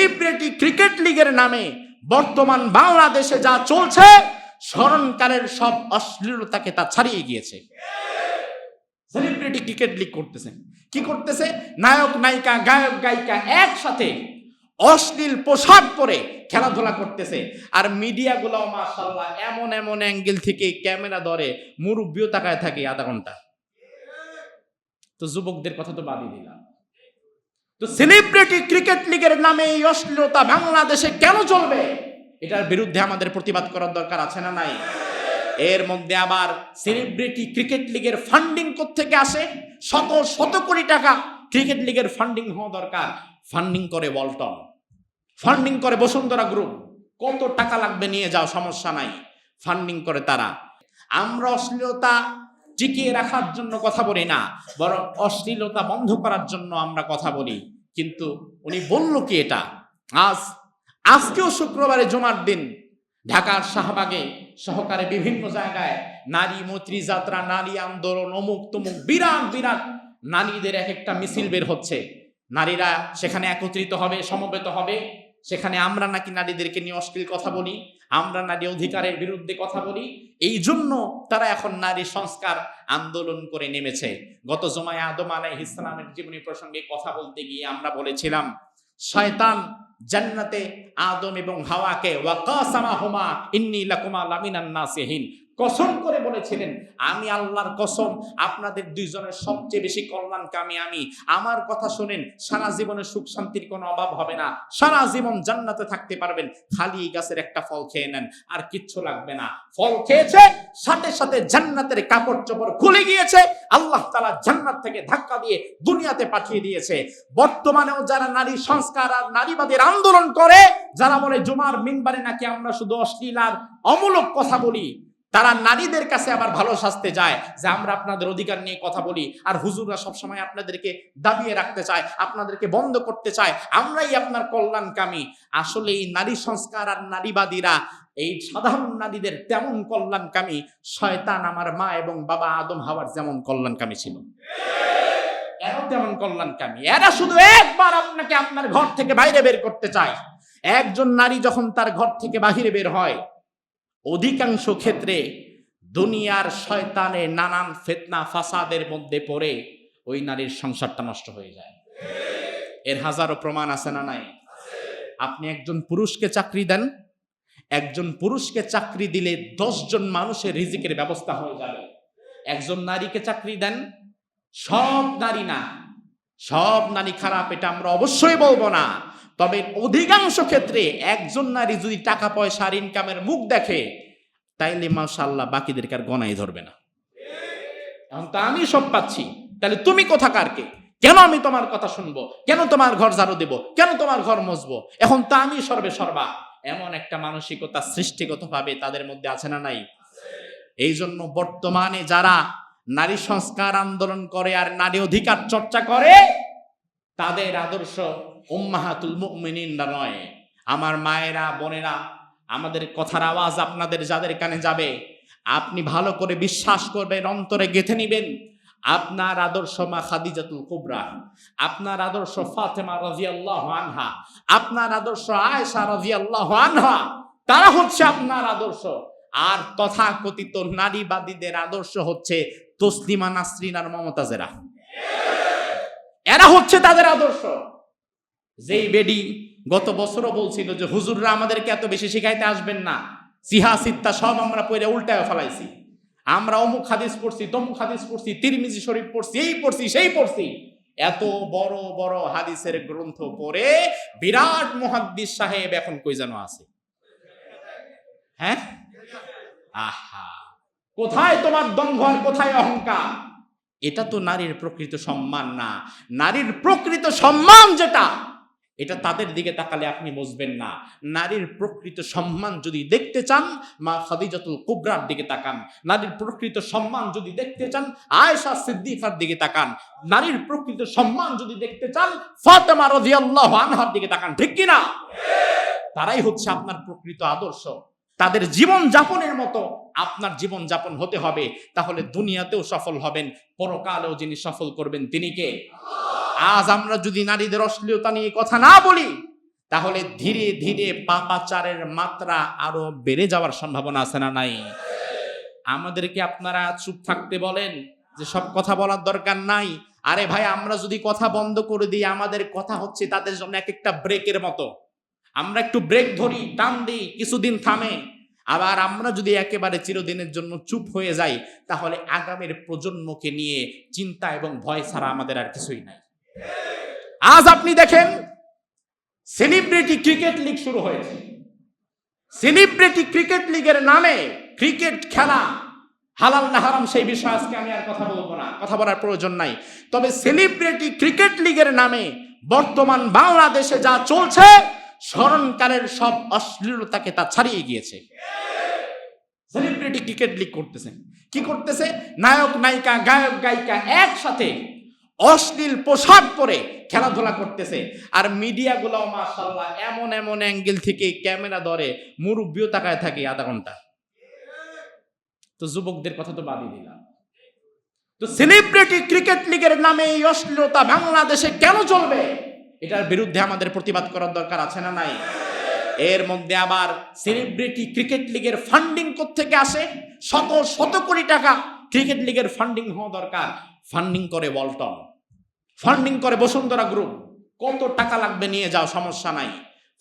Celebrity cricket লিগের নামে বর্তমান বাংলাদেশে যা চলছে, স্মরণকালের সব অশ্লীলতাকে তা ছাড়িয়ে গিয়েছে। সেলিব্রিটি ক্রিকেট লিগ করতেছে। কি করতেছে? নায়ক, নায়িকা, গায়ক, গায়িকা একসাথে অশ্লীল পোশাক পরে খেলাধুলা করতেছে। আর মিডিয়াগুলো মাশাল্লাহ এমন এমন অ্যাঙ্গেল থেকে ক্যামেরা ধরে মুরব্বিও তাকায় থাকে আধা ঘণ্টা। তো যুবকদের কথা তো বাদই দিলাম। তো সেলিব্রিটি ক্রিকেট লিগের নামে এই অশ্লীলতা বাংলাদেশে কেন চলবে? এটার বিরুদ্ধে আমাদের প্রতিবাদ করার দরকার আছে না নাই? এর মধ্যে আবার সেলিব্রিটি ক্রিকেট লিগের ফান্ডিং থেকে আসে? শত শত কোটি টাকা ক্রিকেট লিগের ফান্ডিং হওয়া দরকার। ফান্ডিং করে ওয়ালটন ফান্ডিং করে বসুন্ধরা গ্রুপ কত টাকা লাগবে নিয়ে যাও, সমস্যা নাই। ফান্ডিং করে তারা। আমরা অশ্লীলতা টিকিয়ে রাখার জন্য কথা বলি না, বরং অশ্লীলতা বন্ধ করার জন্য আমরা কথা বলি। কিন্তু উনি বলল কি এটা? আজ, আজকেও শুক্রবারে জমার দিন। ঢাকার শাহবাগে সহকারে বিভিন্ন জায়গায় নারী মৈত্রী যাত্রা, নারী আন্দোলন, অমুক তমুক, বিরাট বিরাট নারীদের এক একটা মিছিল বের হচ্ছে। নারীরা সেখানে একত্রিত হবে, সমবেত হবে। সেখানে আমরা নাকি নারীদেরকে নিয়ে অশ্লীল কথা বলি, আমরা নারী অধিকারের বিরুদ্ধে কথা বলি। এই জন্য তারা এখন নারী সংস্কার আন্দোলন করে নেমেছে। গত জমায় আদম আলাই ইসলামের জীবনী প্রসঙ্গে কথা বলতে গিয়ে আমরা বলেছিলাম, শয়তান জান্নাতে আদম এবং হাওয়াকে ওয়াকাসামা হুমা ইন্নি লাকুমা লামিনান নাসিহিন। কসম করে বলেছিলেন, আমি আল্লাহর কসম, আপনাদের দুইজনের সবচেয়ে বেশি কল্যাণকামী আমি। আমার কথা শুনেন, সারা জীবনে সুখ শান্তির কোনো অভাব হবে না। সারা জীবন জান্নাতে থাকতে পারবেন। খালি গাছের একটা ফল খেয়ে নেন, আর কিচ্ছু লাগবে না। ফল খেয়েছে, সাথে সাথে জান্নাতের কাপড় চোপড় খুলে গিয়েছে। আল্লাহ তালা জান্নাত থেকে ধাক্কা দিয়ে দুনিয়াতে পাঠিয়ে দিয়েছে। বর্তমানেও যারা নারী সংস্কার আর নারীবাদের আন্দোলন করে, যারা বলে জুমার মিনবারে নাকি আমরা শুধু অশ্লীল আর অমূলক কথা বলি তারা নারীদের কাছে আবার ভালো শাস্তে যায় যে আমরা আপনাদের অধিকার নিয়ে কথা বলি, আর হুজুররা সবসময় আপনাদেরকে দাবিয়ে রাখতে চায়, আপনাদেরকে বন্ধ করতে চায়, আমরাই আপনার কল্যাণকামী। আসলে এই নারী সংস্কার আর নারীবাদীরা, এই সাধারণ নারীদের তেমন কল্যাণকামী, শয়তান আমার মা এবং বাবা আদম হাওয়ার যেমন কল্যাণকামী ছিল। এরা তেমন কল্যাণকামী। এরা শুধু একবার আপনাকে আপনার ঘর থেকে বাইরে বের করতে চায়। একজন নারী যখন তার ঘর থেকে বাহিরে বের হয় অধিকাংশ ক্ষেত্রে দুনিয়ার শয়তানে নানান ফেতনা, ফাসাদের মধ্যে পড়ে ওই নারীর সংসারটা নষ্ট হয়ে যায়। এর হাজারো প্রমাণ আছে না নাই? আপনি একজন পুরুষকে চাকরি দেন, একজন পুরুষকে চাকরি দিলে জন মানুষের রিজিকের ব্যবস্থা হয়ে যাবে। একজন নারীকে চাকরি দেন, সব নারী না, সব নারী খারাপ, এটা আমরা অবশ্যই বলব না। তবে অধিকাংশ ক্ষেত্রে একজন নারী যদি টাকা পয়সার ইনকামের মুখ দেখে, তাইলে মাশাল্লাহ বাকিদেরকে আর গনাই ধরবে না। এখন তো আমি সব পাচ্ছি। তাহলে তুমি কোথাকার কে কেন আমি তোমার কথা শুনব? কেন তোমার ঘর ঝাড়ু দেব? কেন তোমার ঘর মজবো? এখন তো আমি সর্বে সর্বা। এমন একটা মানসিকতা সৃষ্টিগত ভাবে তাদের মধ্যে আছে না নাই? এই জন্য বর্তমানে যারা নারী সংস্কার আন্দোলন করে আর নারী অধিকার চর্চা করে, তাদের আদর্শ উম্মাহাতুল মুমিনিনরা নয়। আমার মায়েরা, বোনেরা, আমাদের কথার আওয়াজ আপনাদের যাদের কানে যাবে, আপনি ভালো করে বিশ্বাস করবেন, অন্তরে গেথে নিবেন। আপনার আদর্শ মা খাদিজাতুল কুবরা, আপনার আদর্শ ফাতেমা রাজিয়াল্লাহু আনহা, আপনার আদর্শ আয়েশা রাজিয়াল্লাহু আনহা, তারা হচ্ছে আপনার আদর্শ। আর তথাকথিত নারীবাদীদের আদর্শ হচ্ছে তসলিমা নাসরিন আর মমতাজেরা। এরা হচ্ছে তাদের আদর্শ। যেই বেডি গত বছরও বলছিল যে, হুজুররা আমাদেরকে এত বেশি শিখাইতে আসবেন না। সিহা সিত্তা সব আমরা পড়ে উল্টায় ফেলাইছি। আমরা অমুক হাদিস পড়ছি, তমুক হাদিস পড়ছি, তিরমিজি শরীফ পড়ছি, এই পড়ছি, সেই পড়ছি। এত বড় বড় হাদিসের গ্রন্থ পড়ে বিরাট মুহাদ্দিস সাহেব এখন কই যেন আছে? হ্যাঁ? আহা! কোথায় তোমার দম্ভ আর কোথায় অহংকার? এটা তো নারীর প্রকৃত সম্মান না। নারীর প্রকৃত সম্মান যেটা এটা তাদের দিকে তাকালে আপনি বুঝবেন না। নারীর প্রকৃত সম্মান যদি দেখতে চান, মা খাদিজাতুল কুবরার দিকে তাকান। নারীর প্রকৃত সম্মান যদি দেখতে চান, আয়েশা সিদ্দিকার দিকে তাকান। নারীর প্রকৃত সম্মান যদি দেখতে চান, ফাতেমা রাদিয়াল্লাহু আনহার দিকে তাকান। ঠিক কি না তারাই হচ্ছে আপনার প্রকৃত আদর্শ। তাদের জীবন যাপনের মতো আপনার জীবন যাপন হতে হবে। তাহলে দুনিয়াতেও সফল হবেন, পরকালেও যিনি সফল করবেন তিনি কে? আজ আমরা যদি নারীদের অশ্লীলতা নিয়ে কথা না বলি, তাহলে ধীরে ধীরে পাপাচারের মাত্রা আরও বেড়ে যাওয়ার সম্ভাবনা আছে না নাই? আমাদেরকে আপনারা চুপ থাকতে বলেন যে সব কথা বলার দরকার নাই। আরে ভাই, আমরা যদি কথা বন্ধ করে দিই, আমাদের কথা হচ্ছে তাদের জন্য এক একটা ব্রেকের মতো। আমরা একটু ব্রেক ধরি, টান দিই, কিছুদিন থামে। আবার আমরা যদি একেবারে চিরদিনের জন্য চুপ হয়ে যাই, তাহলে আগামীর প্রজন্মকে নিয়ে চিন্তা এবং ভয় ছাড়া আমাদের আর কিছুই নাই। আজ আপনি দেখেন সেলিব্রিটি ক্রিকেট লিগ শুরু হয়েছে। সেলিব্রিটি ক্রিকেট লিগের নামে ক্রিকেট খেলা, হালাল না হারাম সেই বিষয়ে আজকে আমি আর কথা বলব না। কথা বলার প্রয়োজন নাই। তবে সেলিব্রিটি ক্রিকেট লিগের নামে বর্তমান বাংলাদেশে যা চলছে, স্মরণকালের সব অশ্লীলতাকে তা ছাড়িয়ে গিয়েছে। সেলিব্রিটি ক্রিকেট লিগ করতেছে। কি করতেছে? নায়ক, নায়িকা, গায়ক, গায়িকা একসাথে অশ্লীল পোশাক পরে খেলাধুলা করতেছে। আর মিডিয়াগুলো মাশাল্লাহ এমন এমন অ্যাঙ্গেল থেকে ক্যামেরা ধরে, মুরব্বিও তাকায় থাকে আধা ঘণ্টা। তো যুবকদের কথা তো বাদই দিলাম। তো সেলিব্রিটি ক্রিকেট লিগের নামে এই অশ্লীলতা বাংলাদেশে কেন চলবে? এটার বিরুদ্ধে আমাদের প্রতিবাদ করার দরকার আছে না নাই? এর মধ্যে আবার সেলিব্রিটি ক্রিকেট লিগের ফান্ডিং থেকে আসে? শত শত কোটি টাকা ক্রিকেট লিগের ফান্ডিং হওয়া দরকার। ফান্ডিং করে ওয়ালটন ফান্ডিং করে বসুন্ধরা গ্রুপ কত টাকা লাগবে নিয়ে যাও, সমস্যা নাই।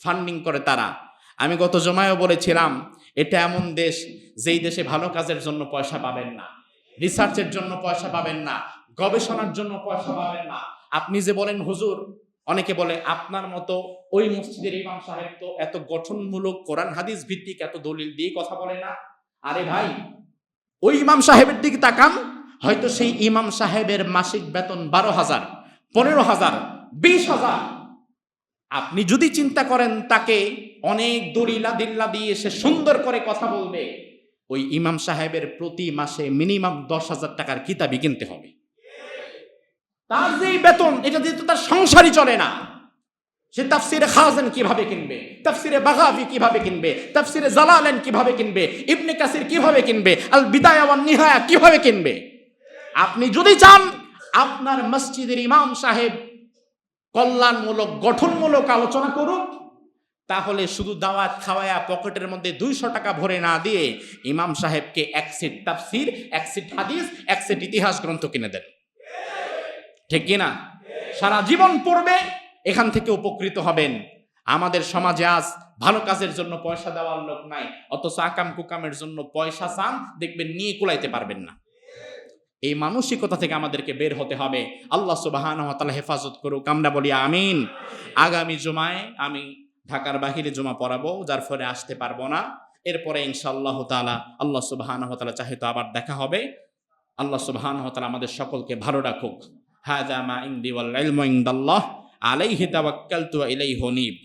ফান্ডিং করে তারা। আমি গত জমায়ও বলেছিলাম, এটা এমন দেশ, যেই দেশে ভালো কাজের জন্য পয়সা পাবেন না। রিসার্চের জন্য পয়সা পাবেন না। গবেষণার জন্য পয়সা পাবেন না। আপনি যে বলেন, হুজুর, অনেকে বলে, আপনার মতো ওই মসজিদের ইমাম সাহেব তো এত গঠনমূলক কোরআন, হাদিস ভিত্তিক এত দলিল দিয়ে কথা বলে না। আরে ভাই, ওই ইমাম সাহেবের দিকে তাকান, হয়তো সেই ইমাম সাহেবের মাসিক বেতন বারো হাজার। পনেরো হাজার, বিশ হাজার। আপনি যদি চিন্তা করেন তাকে অনেক দলিলা দিল্লা দিয়ে সে সুন্দর করে কথা বলবে, ওই ইমাম সাহেবের প্রতি মাসে মিনিমাম দশ হাজার টাকার কিতাবই কিনতে হবে। তার যেই বেতন, এটা দিয়ে তো তার সংসারই চলে না। সে তাফসিরে খাজেন কীভাবে কিনবে, তাফসিরে বাগাবি কীভাবে কিনবে, তাফসিরে জালালেন কীভাবে কিনবে, ইবনে কাসির কীভাবে কিনবে আল বিদায়া নিহায়া কীভাবে কিনবে? আপনি যদি চান আপনার মসজিদের ইমাম সাহেব কল্যাণমূলক, গঠনমূলক আলোচনা করুক, তাহলে শুধু দাওয়াত খাওয়ায়া পকেটের মধ্যে দুইশো টাকা ভরে না দিয়ে ইমাম সাহেবকে এক সেট তাফসির, এক সেট হাদিস, এক সেট ইতিহাস গ্রন্থ কিনে দেন। ঠিক কিনা? সারা জীবন পড়বে, এখান থেকে উপকৃত হবেন। আমাদের সমাজে আজ ভালো কাজের জন্য পয়সা দেওয়ার লোক নাই, অথচ আকাম কুকামের জন্য পয়সা চান, দেখবেন নিয়ে কুলাইতে পারবেন না। এই মানসিকতা থেকে আমাদেরকে বের হতে হবে। আল্লাহ সুবাহান তালা হেফাজত করুক। আমরা বলি আমিন। আগামী জুমায় আমি ঢাকার বাহিরে জমা পড়াবো, যার ফলে আসতে পারব না। এরপরে ইনশাআল্লাহ তালা আল্লাহ সুবাহান তালা তো আবার দেখা হবে। আল্লাহ সুবাহান তালা আমাদের সকলকে ভালো রাখুক। হাজা মা ইন্দি আলাইহি তাওয়াক্কালতু ওয়া ইলাইহি হুনিব।